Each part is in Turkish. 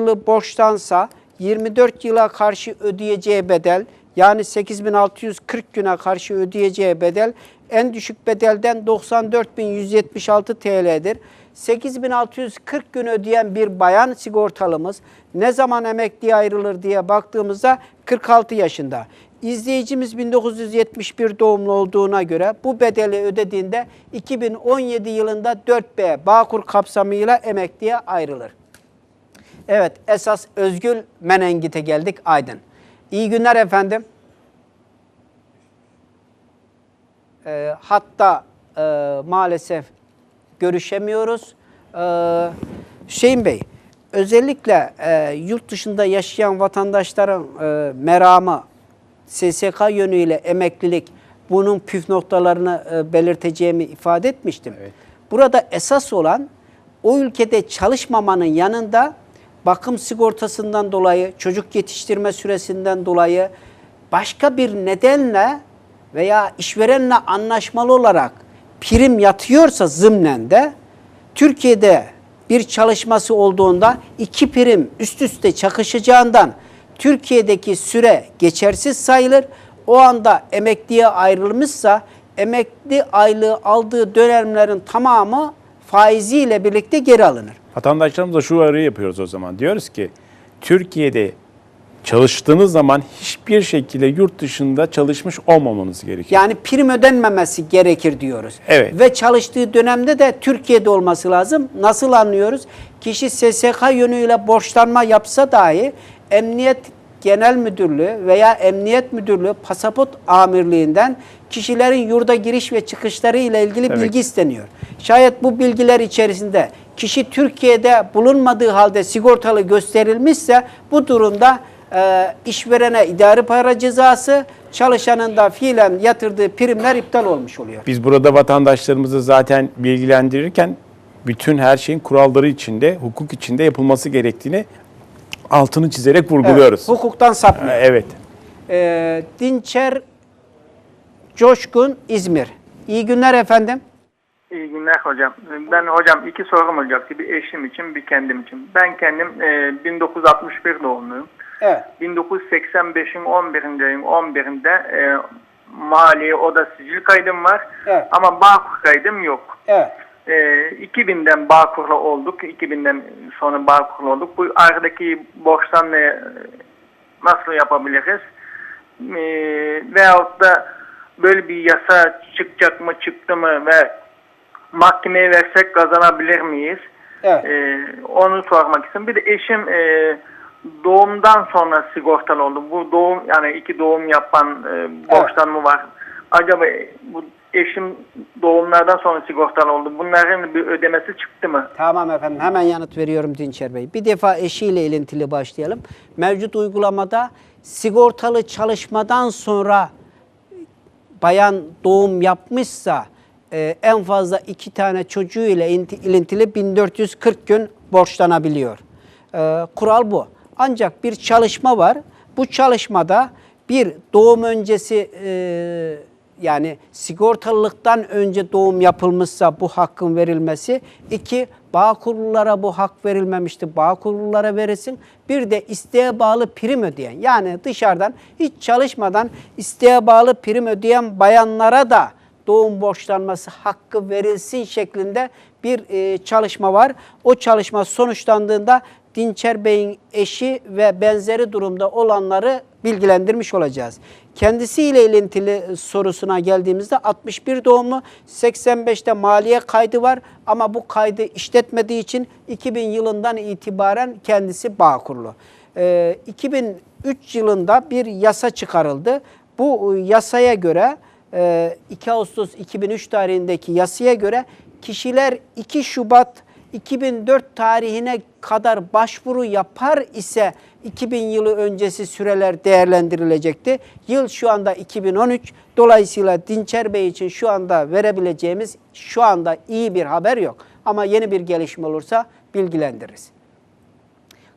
yılı borçtansa 24 yıla karşı ödeyeceği bedel yani 8640 güne karşı ödeyeceği bedel en düşük bedelden 94.176 TL'dir. 8640 gün ödeyen bir bayan sigortalımız ne zaman emekliye ayrılır diye baktığımızda 46 yaşında. İzleyicimiz 1971 doğumlu olduğuna göre bu bedeli ödediğinde 2017 yılında 4B Bağkur kapsamıyla emekliye ayrılır. Evet, esas Özgül Menengit'e geldik Aydın. İyi günler efendim. Ee, hatta e, maalesef görüşemiyoruz. Ee, Hüseyin Bey, özellikle e, yurt dışında yaşayan vatandaşların e, meramı SSK yönüyle emeklilik bunun püf noktalarını e, belirteceğimi ifade etmiştim. Burada esas olan o ülkede çalışmamanın yanında bakım sigortasından dolayı, çocuk yetiştirme süresinden dolayı başka bir nedenle veya işverenle anlaşmalı olarak prim yatıyorsa zımnen de Türkiye'de bir çalışması olduğunda iki prim üst üste çakışacağından Türkiye'deki süre geçersiz sayılır. O anda emekliye ayrılmışsa emekli aylığı aldığı dönemlerin tamamı faiziyle birlikte geri alınır. Vatandaşlarımıza şu uyarı yapıyoruz o zaman. Diyoruz ki Türkiye'de çalıştığınız zaman hiçbir şekilde yurt dışında çalışmış olmamanız gerekiyor. Yani prim ödenmemesi gerekir diyoruz. Evet. Ve çalıştığı dönemde de Türkiye'de olması lazım. Nasıl anlıyoruz? Kişi SSK yönüyle borçlanma yapsa dahi Emniyet Genel Müdürlüğü veya Emniyet Müdürlüğü Pasaport Amirliği'nden kişilerin yurda giriş ve çıkışları ile ilgili Evet. bilgi isteniyor. Şayet bu bilgiler içerisinde kişi Türkiye'de bulunmadığı halde sigortalı gösterilmişse bu durumda e, işverene idari para cezası, çalışanın da fiilen yatırdığı primler iptal olmuş oluyor. Biz burada vatandaşlarımızı zaten bilgilendirirken bütün her şeyin kuralları içinde, hukuk içinde yapılması gerektiğini altını çizerek vurguluyoruz. Evet, hukuktan sapmıyor. Evet. E, Dinçer Coşkun İzmir. İyi günler efendim. İyi günler hocam. Ben hocam iki sorum olacaktı. Bir eşim için, bir kendim için. Ben kendim e, 1961 doğumluyum. Evet. 1985'in 11. ayın 11'inde e, mali oda sicil kaydım var. Evet. Ama Bağkur kaydım yok. Evet. E, 2000'den Bağkur'la olduk. 2000'den sonra Bağkur'la olduk. Bu aradaki borçtan e, nasıl yapabiliriz? E, veyahut da böyle bir yasa çıkacak mı çıktı mı ve mahkemeye versek kazanabilir miyiz? Evet. Ee, onu sormak istiyorum. Bir de eşim e, doğumdan sonra sigortalı oldu. Bu doğum yani iki doğum yapan e, borçtan mı var? Acaba bu eşim doğumlardan sonra sigortalı oldu. Bunların bir ödemesi çıktı mı? Tamam efendim hemen yanıt veriyorum Dinçer Bey. Bir defa eşiyle ilintili başlayalım. Mevcut uygulamada sigortalı çalışmadan sonra bayan doğum yapmışsa e, en fazla iki tane çocuğu ile inti- ilintili 1440 gün borçlanabiliyor. E, kural bu. Ancak bir çalışma var. Bu çalışmada bir doğum öncesi e, yani sigortalılıktan önce doğum yapılmışsa bu hakkın verilmesi. iki bağ kurullara bu hak verilmemişti. Bağ kurullara verilsin. Bir de isteğe bağlı prim ödeyen yani dışarıdan hiç çalışmadan isteğe bağlı prim ödeyen bayanlara da doğum borçlanması hakkı verilsin şeklinde bir e, çalışma var. O çalışma sonuçlandığında Dinçer Bey'in eşi ve benzeri durumda olanları bilgilendirmiş olacağız. Kendisiyle ilintili sorusuna geldiğimizde 61 doğumlu 85'te maliye kaydı var ama bu kaydı işletmediği için 2000 yılından itibaren kendisi Bağkurlu. Ee, 2003 yılında bir yasa çıkarıldı. Bu e, yasaya göre e, 2 Ağustos 2003 tarihindeki yasaya göre kişiler 2 Şubat 2004 tarihine kadar başvuru yapar ise 2000 yılı öncesi süreler değerlendirilecekti. Yıl şu anda 2013. Dolayısıyla Dinçer Bey için şu anda verebileceğimiz şu anda iyi bir haber yok. Ama yeni bir gelişme olursa bilgilendiririz.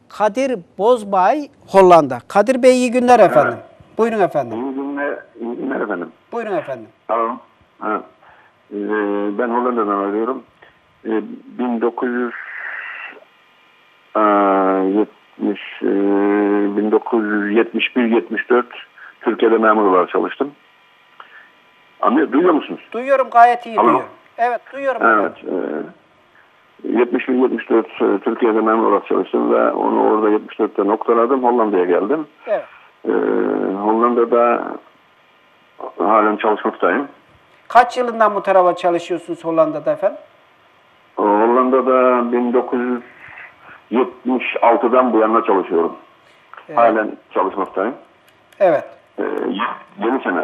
Kadir Bozbay Hollanda. Kadir Bey iyi günler efendim. Buyurun efendim. İyi günler, iyi günler efendim. Buyurun efendim. Ha. Ee, ben Hollanda'dan arıyorum. Ee, 1971-74 Türkiye'de memur olarak çalıştım. Anlıyor, duyuyor musunuz? Duyuyorum gayet iyi Alo. duyuyorum. Evet duyuyorum Evet. E, 71-74 e, Türkiye'de memur olarak çalıştım ve onu orada 74'te noktaladım. Hollanda'ya geldim. Evet. E, Hollanda'da halen çalışmaktayım. Kaç yılından bu tarafa çalışıyorsunuz Hollanda'da efendim? Hollanda'da 1976'dan bu yana çalışıyorum. Halen çalışmaktayım. Evet. Ee, yeni sene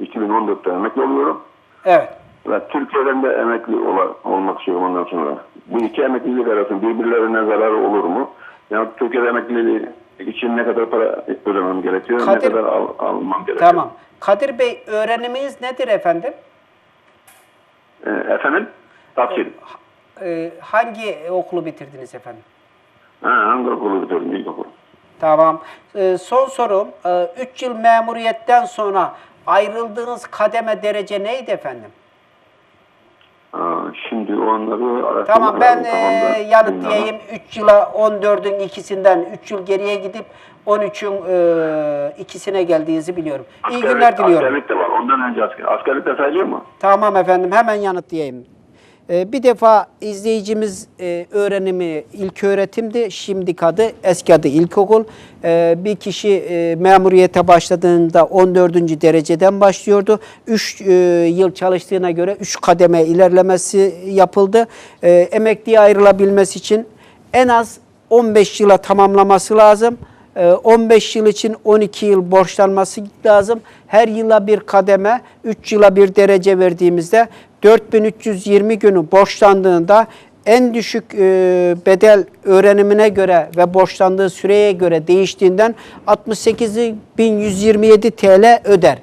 2014'te emekli oluyorum. Evet. Ve Türkiye'den de emekli ola- olmak istiyorum ondan sonra. Bu iki emeklilik arasında birbirlerine zararı olur mu? Yani Türkiye'de emekliliği için ne kadar para ödemem gerekiyor, Kadir- ne kadar al- almam gerekiyor? Tamam. Kadir Bey öğreniminiz nedir efendim? Ee, efendim? Tahsil. Ee, hangi okulu bitirdiniz efendim? Ha, hangi okulu bitirdim? İlkokul. Tamam. Ee, son sorum. 3 yıl memuriyetten sonra ayrıldığınız kademe derece neydi efendim? Aa, şimdi onları Tamam ben e, yanıt Bilmiyorum. diyeyim 3 yıla 14'ün ikisinden 3 yıl geriye gidip 13'ün e, ikisine geldiğinizi biliyorum. İyi Askerlik- günler diliyorum. Askerlik de var. Ondan önce asker. Askerlik de sayılıyor mu? Tamam efendim hemen yanıtlayayım. Ee, bir defa izleyicimiz e, öğrenimi ilk öğretimdi. Şimdiki adı eski adı ilkokul. Ee, bir kişi e, memuriyete başladığında 14. dereceden başlıyordu. 3 yıl çalıştığına göre 3 kademe ilerlemesi yapıldı. Ee, emekliye ayrılabilmesi için en az 15 yıla tamamlaması lazım. Ee, 15 yıl için 12 yıl borçlanması lazım. Her yıla bir kademe, 3 yıla bir derece verdiğimizde 4320 günü borçlandığında en düşük e, bedel öğrenimine göre ve borçlandığı süreye göre değiştiğinden 68.127 TL öder.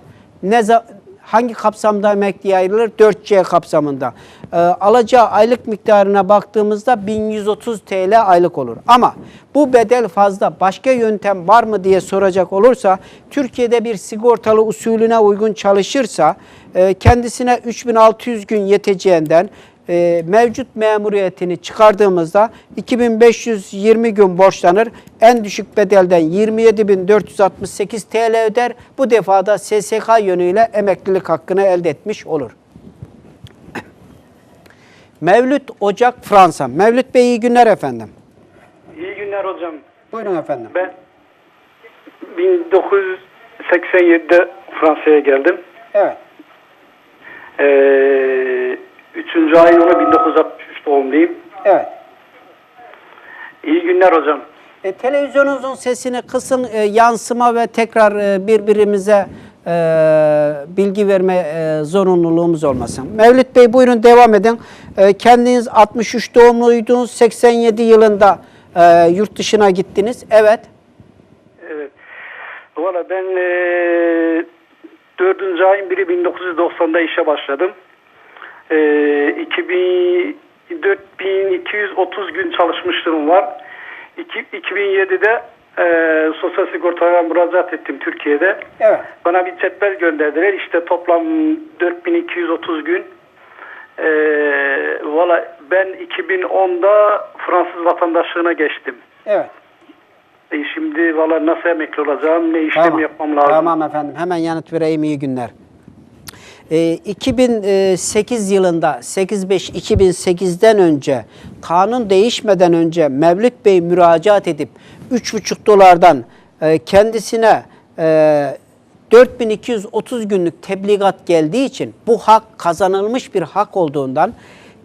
Hangi kapsamda emekliye ayrılır? 4C kapsamında. Ee, alacağı aylık miktarına baktığımızda 1130 TL aylık olur. Ama bu bedel fazla. Başka yöntem var mı diye soracak olursa Türkiye'de bir sigortalı usulüne uygun çalışırsa e, kendisine 3600 gün yeteceğinden e, mevcut memuriyetini çıkardığımızda 2520 gün borçlanır. En düşük bedelden 27.468 TL öder. Bu defada SSK yönüyle emeklilik hakkını elde etmiş olur. Mevlüt Ocak Fransa. Mevlüt Bey iyi günler efendim. İyi günler hocam. Buyurun efendim. Ben 1987'de Fransa'ya geldim. Evet. Ee, üçüncü ayın onu 1963 doğumluyum. Evet. İyi günler hocam. E, televizyonunuzun sesini kısın, e, yansıma ve tekrar e, birbirimize e, bilgi verme e, zorunluluğumuz olmasın. Mevlüt Bey buyurun devam edin. E, kendiniz 63 doğumluydunuz, 87 yılında e, yurt dışına gittiniz. Evet. Evet. Valla ben ee, dördüncü ayın biri 1990'da işe başladım. Ee, 2000, 4230 gün çalışmışlığım var. İki, 2007'de ee, sosyal sigortaya müracaat ettim Türkiye'de. Evet. Bana bir cetvel gönderdiler. İşte toplam 4230 gün. Ee, Valla ben 2010'da Fransız vatandaşlığına geçtim. Evet. E şimdi valla nasıl emekli olacağım, ne işlem Tamam. yapmam lazım. Tamam efendim. Hemen yanıt vereyim. iyi günler. Ee, 2008 yılında 85-2008'den önce kanun değişmeden önce Mevlüt Bey müracaat edip 3,5 dolardan e, kendisine e, 4230 günlük tebligat geldiği için bu hak kazanılmış bir hak olduğundan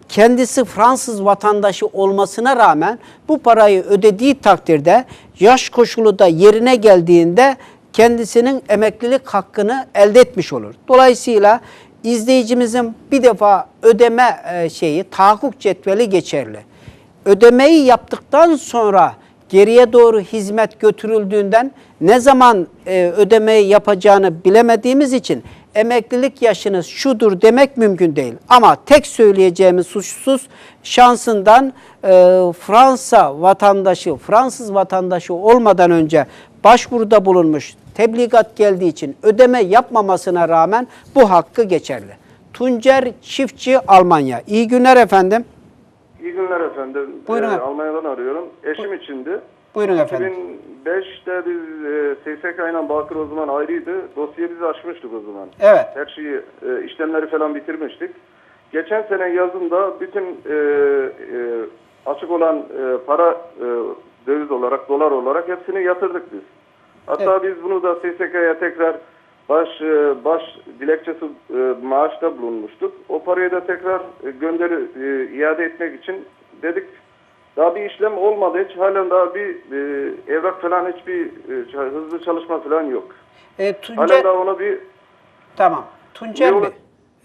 kendisi Fransız vatandaşı olmasına rağmen bu parayı ödediği takdirde yaş koşulu da yerine geldiğinde kendisinin emeklilik hakkını elde etmiş olur. Dolayısıyla izleyicimizin bir defa ödeme e, şeyi tahakkuk cetveli geçerli. Ödemeyi yaptıktan sonra geriye doğru hizmet götürüldüğünden ne zaman e, ödemeyi yapacağını bilemediğimiz için emeklilik yaşınız şudur demek mümkün değil. Ama tek söyleyeceğimiz suçsuz şansından e, Fransa vatandaşı, Fransız vatandaşı olmadan önce başvuruda bulunmuş, tebligat geldiği için ödeme yapmamasına rağmen bu hakkı geçerli. Tuncer Çiftçi Almanya. İyi günler efendim. İyi günler efendim. Buyurun Ee. Almanya'dan arıyorum. Eşim içindi. Buyurun efendim. 2005'te biz e, SSK ile Bakır o zaman ayrıydı. Dosyayı biz açmıştık o zaman. Evet. Her şeyi, e, işlemleri falan bitirmiştik. Geçen sene yazında bütün e, e, açık olan e, para e, döviz olarak, dolar olarak hepsini yatırdık biz. Hatta biz bunu da SSK'ya tekrar baş e, baş dilekçesi e, maaşta bulunmuştuk. O parayı da tekrar e, gönderi iade etmek için dedik. Daha bir işlem olmadı hiç. Halen daha bir evrak falan hiçbir hızlı çalışma falan yok. E, Halen Tuncer, daha ona bir tamam. Tuncer Yolu- Bey,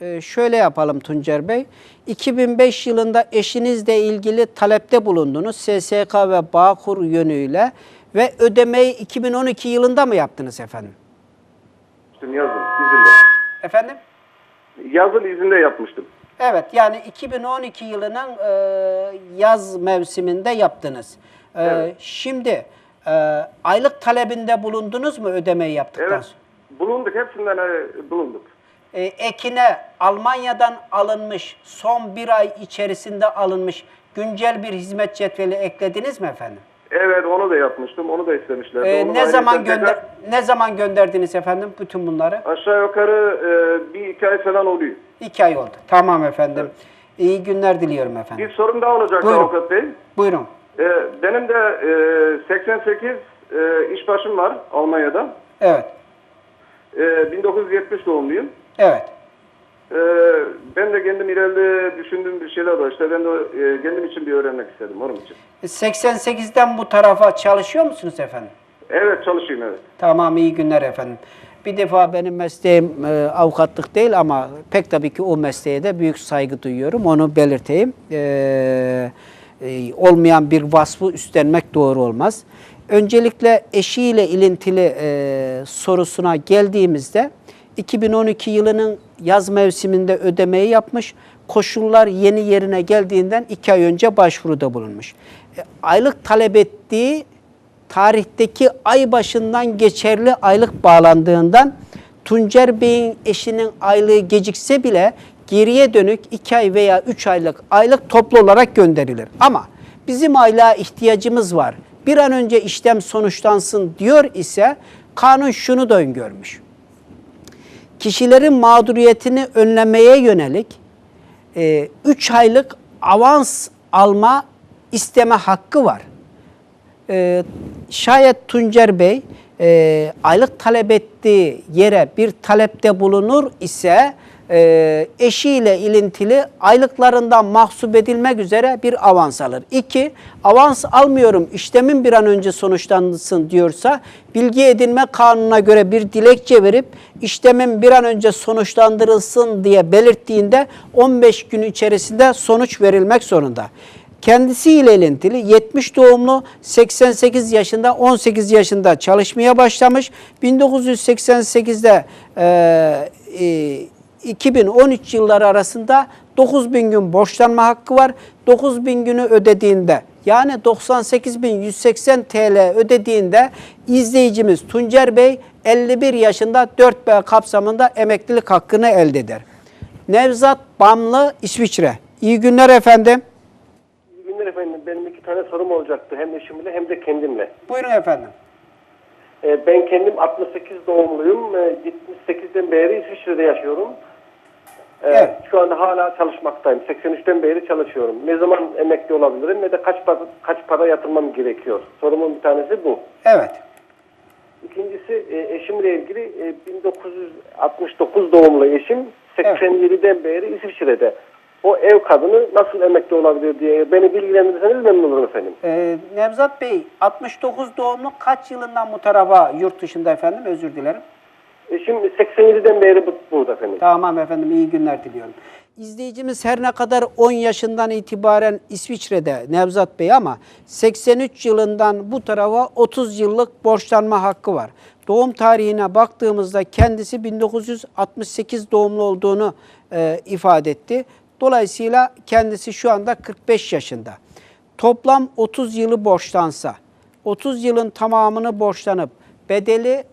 e, şöyle yapalım Tuncer Bey. 2005 yılında eşinizle ilgili talepte bulundunuz SSK ve Bağkur yönüyle ve ödemeyi 2012 yılında mı yaptınız efendim? yapmıştım yazın izinde. Efendim? Yazın izinde yapmıştım. Evet yani 2012 yılının e, yaz mevsiminde yaptınız. E, Evet. Şimdi e, aylık talebinde bulundunuz mu ödemeyi yaptıktan Evet. sonra? Bulunduk. Hepsinden e, bulunduk. E, ekine Almanya'dan alınmış son bir ay içerisinde alınmış güncel bir hizmet cetveli eklediniz mi efendim? Evet onu da yapmıştım. Onu da istemişlerdi. E, Onu ne zaman gönder tekrar- ne zaman gönderdiniz efendim bütün bunları? Aşağı yukarı e, bir iki ay falan oluyor. İki ay oldu. Tamam efendim. İyi günler diliyorum efendim. Bir sorun daha olacak Buyurun. avukat bey. Buyurun. E, benim de e, 88 e, işbaşım var Almanya'da. Evet. E, 1970 doğumluyum. Evet. E, ben de kendim ileride düşündüğüm bir şeyler var. İşte ben de e, kendim için bir öğrenmek istedim onun için. 88'den bu tarafa çalışıyor musunuz efendim? Evet çalışayım evet. Tamam iyi günler efendim. Bir defa benim mesleğim e, avukatlık değil ama pek tabii ki o mesleğe de büyük saygı duyuyorum. Onu belirteyim. E, e, olmayan bir vasfı üstlenmek doğru olmaz. Öncelikle eşiyle ilintili e, sorusuna geldiğimizde 2012 yılının yaz mevsiminde ödemeyi yapmış. Koşullar yeni yerine geldiğinden iki ay önce başvuruda bulunmuş. E, aylık talep ettiği tarihteki ay başından geçerli aylık bağlandığından Tuncer Bey'in eşinin aylığı gecikse bile geriye dönük 2 ay veya 3 aylık aylık toplu olarak gönderilir. Ama bizim aylığa ihtiyacımız var. Bir an önce işlem sonuçlansın diyor ise kanun şunu da öngörmüş. Kişilerin mağduriyetini önlemeye yönelik 3 aylık avans alma isteme hakkı var. E, şayet Tuncer Bey e, aylık talep ettiği yere bir talepte bulunur ise e, eşiyle ilintili aylıklarından mahsup edilmek üzere bir avans alır. İki, avans almıyorum işlemin bir an önce sonuçlansın diyorsa bilgi edinme kanununa göre bir dilekçe verip işlemin bir an önce sonuçlandırılsın diye belirttiğinde 15 gün içerisinde sonuç verilmek zorunda. Kendisiyle ilintili 70 doğumlu 88 yaşında 18 yaşında çalışmaya başlamış. 1988'de e, e, 2013 yılları arasında 9000 gün borçlanma hakkı var. 9000 günü ödediğinde yani 98.180 TL ödediğinde izleyicimiz Tuncer Bey 51 yaşında 4B kapsamında emeklilik hakkını elde eder. Nevzat Bamlı İsviçre. İyi günler efendim. İyi günler efendim. Benim iki tane sorum olacaktı. Hem eşimle hem de kendimle. Buyurun efendim. Ee, ben kendim 68 doğumluyum. Ee, 78'den beri İsviçre'de yaşıyorum. Ee, Evet. Şu anda hala çalışmaktayım. 83'ten beri çalışıyorum. Ne zaman emekli olabilirim ve de kaç para, kaç para yatırmam gerekiyor? Sorumun bir tanesi bu. Evet. İkincisi e, eşimle ilgili e, 1969 doğumlu eşim 87'den beri İsviçre'de. O ev kadını nasıl emekli olabilir diye beni bilgilendirirseniz memnun olurum efendim. Ee, Nevzat Bey 69 doğumlu kaç yılından bu tarafa yurt dışında efendim özür dilerim. Eşim 87'den beri bu- burada efendim. Tamam efendim iyi günler diliyorum. İzleyicimiz her ne kadar 10 yaşından itibaren İsviçre'de Nevzat Bey ama 83 yılından bu tarafa 30 yıllık borçlanma hakkı var. Doğum tarihine baktığımızda kendisi 1968 doğumlu olduğunu e, ifade etti. Dolayısıyla kendisi şu anda 45 yaşında. Toplam 30 yılı borçlansa, 30 yılın tamamını borçlanıp bedeli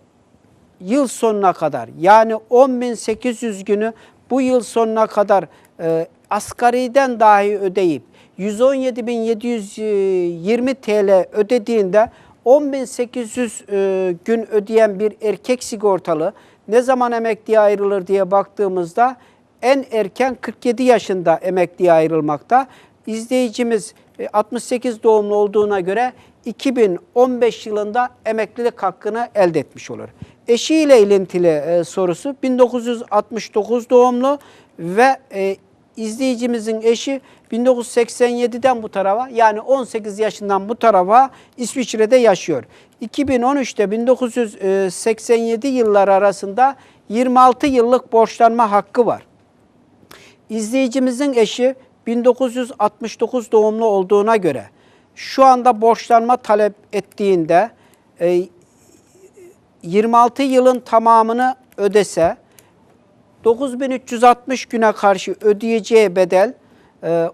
yıl sonuna kadar yani 10.800 günü bu yıl sonuna kadar e, asgariden dahi ödeyip 117.720 TL ödediğinde 10.800 e, gün ödeyen bir erkek sigortalı ne zaman emekliye ayrılır diye baktığımızda en erken 47 yaşında emekliye ayrılmakta. İzleyicimiz e, 68 doğumlu olduğuna göre 2015 yılında emeklilik hakkını elde etmiş olur. Eşiyle ilintili e, sorusu 1969 doğumlu ve e, izleyicimizin eşi 1987'den bu tarafa yani 18 yaşından bu tarafa İsviçre'de yaşıyor. 2013'te 1987 yılları arasında 26 yıllık borçlanma hakkı var. İzleyicimizin eşi 1969 doğumlu olduğuna göre şu anda borçlanma talep ettiğinde e, 26 yılın tamamını ödese 9360 güne karşı ödeyeceği bedel e,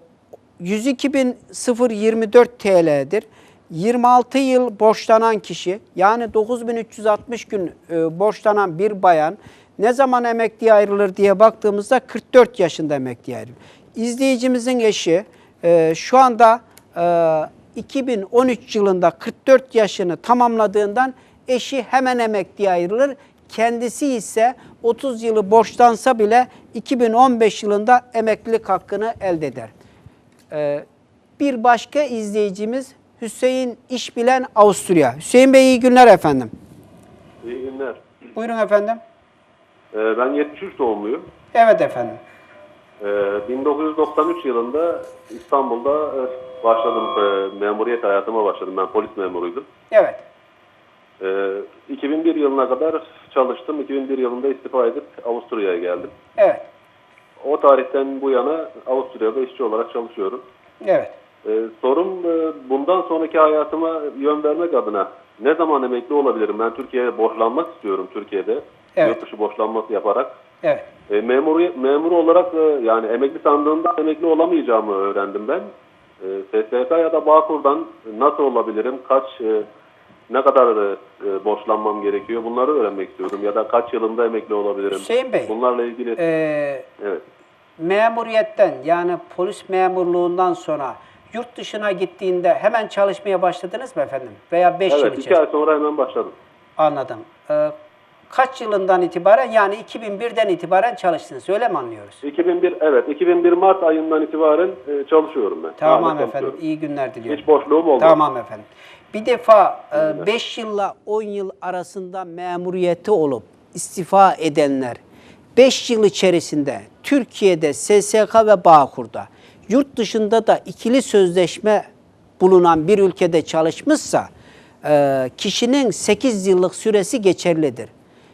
102.024 TL'dir. 26 yıl borçlanan kişi yani 9360 gün e, borçlanan bir bayan ne zaman emekliye ayrılır diye baktığımızda 44 yaşında emekliye ayrılır. İzleyicimizin eşi e, şu anda e, 2013 yılında 44 yaşını tamamladığından eşi hemen emekliye ayrılır. Kendisi ise 30 yılı borçlansa bile 2015 yılında emeklilik hakkını elde eder. Ee, bir başka izleyicimiz Hüseyin İşbilen Avusturya. Hüseyin Bey iyi günler efendim. İyi günler. Buyurun efendim. Ee, ben 73 doğumluyum. Evet efendim. Ee, 1993 yılında İstanbul'da e, başladım, e, memuriyet hayatıma başladım. Ben polis memuruydum. Evet. Ee, 2001 yılına kadar çalıştım. 2001 yılında istifa edip Avusturya'ya geldim. Evet. O tarihten bu yana Avusturya'da işçi olarak çalışıyorum. Evet. Ee, sorum e, bundan sonraki hayatıma yön vermek adına ne zaman emekli olabilirim? Ben Türkiye'ye borçlanmak istiyorum Türkiye'de. Evet. Yurt dışı borçlanması yaparak. Evet. E, memur, memur olarak e, yani emekli sandığında emekli olamayacağımı öğrendim ben. E, SSK ya da Bağkur'dan nasıl olabilirim? Kaç e, ne kadar e, e, borçlanmam gerekiyor? Bunları öğrenmek istiyorum. Ya da kaç yılında emekli olabilirim? Hüseyin Bey, Bunlarla ilgili Ee, evet. memuriyetten yani polis memurluğundan sonra yurt dışına gittiğinde hemen çalışmaya başladınız mı efendim? Veya 5 yıl Evet, iki içerisinde? ay sonra hemen başladım. Anladım. Ee, kaç yılından itibaren yani 2001'den itibaren çalıştınız öyle mi anlıyoruz? 2001 evet 2001 Mart ayından itibaren e, çalışıyorum ben. Tamam Hala efendim. iyi günler diliyorum. Hiç boşluğum olmadı. Tamam efendim. Bir defa 5 yılla 10 yıl arasında memuriyeti olup istifa edenler 5 yıl içerisinde Türkiye'de SSK ve Bağkur'da yurt dışında da ikili sözleşme bulunan bir ülkede çalışmışsa e, kişinin 8 yıllık süresi geçerlidir.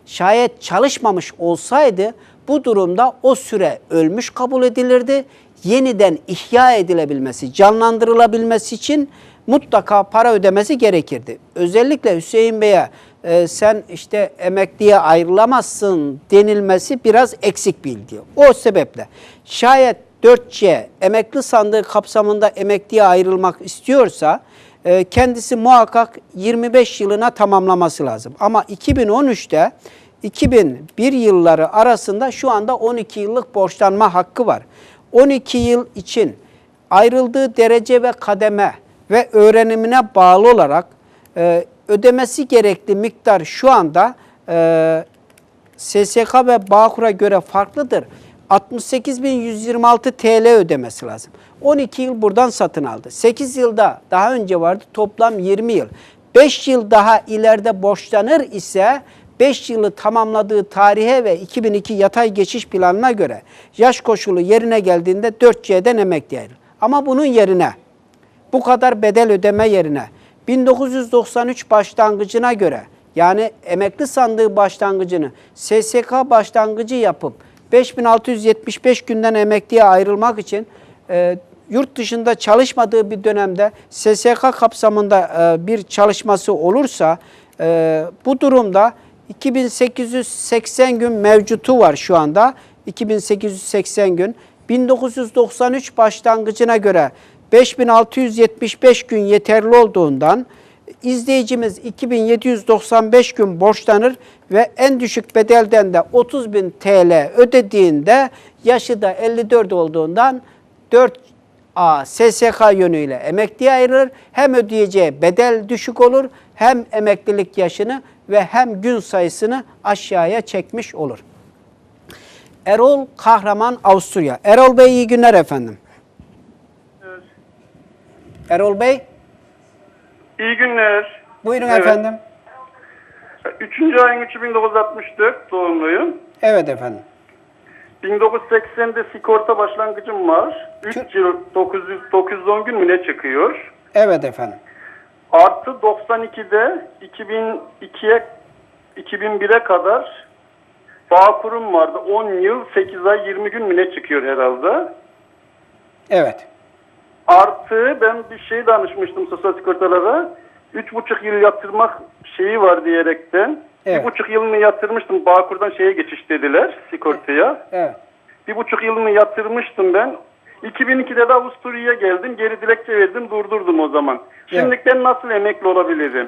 Şayet çalışmamış olsaydı bu durumda o süre ölmüş kabul edilirdi. Yeniden ihya edilebilmesi, canlandırılabilmesi için mutlaka para ödemesi gerekirdi. Özellikle Hüseyin Bey'e e, sen işte emekliye ayrılamazsın denilmesi biraz eksik bilgi. O sebeple şayet 4C emekli sandığı kapsamında emekliye ayrılmak istiyorsa e, kendisi muhakkak 25 yılına tamamlaması lazım. Ama 2013'te 2001 yılları arasında şu anda 12 yıllık borçlanma hakkı var. 12 yıl için ayrıldığı derece ve kademe ve öğrenimine bağlı olarak e, ödemesi gerekli miktar şu anda e, SSK ve Bağkur'a göre farklıdır. 68.126 TL ödemesi lazım. 12 yıl buradan satın aldı. 8 yılda daha önce vardı toplam 20 yıl. 5 yıl daha ileride borçlanır ise 5 yılı tamamladığı tarihe ve 2002 yatay geçiş planına göre yaş koşulu yerine geldiğinde 4C'den emekli ayrılır. Ama bunun yerine bu kadar bedel ödeme yerine 1993 başlangıcına göre yani emekli sandığı başlangıcını SSK başlangıcı yapıp 5675 günden emekliye ayrılmak için e, yurt dışında çalışmadığı bir dönemde SSK kapsamında e, bir çalışması olursa e, bu durumda 2880 gün mevcutu var şu anda. 2880 gün. 1993 başlangıcına göre 5675 gün yeterli olduğundan izleyicimiz 2795 gün borçlanır ve en düşük bedelden de 30.000 TL ödediğinde yaşı da 54 olduğundan 4 A SSK yönüyle emekliye ayrılır. Hem ödeyeceği bedel düşük olur hem emeklilik yaşını ve hem gün sayısını aşağıya çekmiş olur. Erol Kahraman Avusturya. Erol Bey iyi günler efendim. Erol Bey İyi günler. buyurun Evet. efendim. Üçüncü ayın 3'ü 1964 doğumluyum. Evet efendim. 1980'de sigorta başlangıcım var. 3 Çok- yıl 900, 910 gün mü ne çıkıyor? Evet efendim. Artı 92'de 2002'ye 2001'e kadar Bağkur'um vardı. 10 yıl 8 ay 20 gün mü ne çıkıyor herhalde. Evet. Artı ben bir şey danışmıştım sosyal sigortalara. Üç buçuk yıl yatırmak şeyi var diyerekten. Evet. Bir buçuk yılını yatırmıştım. Bağkur'dan şeye geçiş dediler sigortaya. Evet. Bir buçuk yılını yatırmıştım ben. 2002'de de Avusturya'ya geldim. Geri dilekçe verdim. Durdurdum o zaman. Şimdi ben nasıl emekli olabilirim?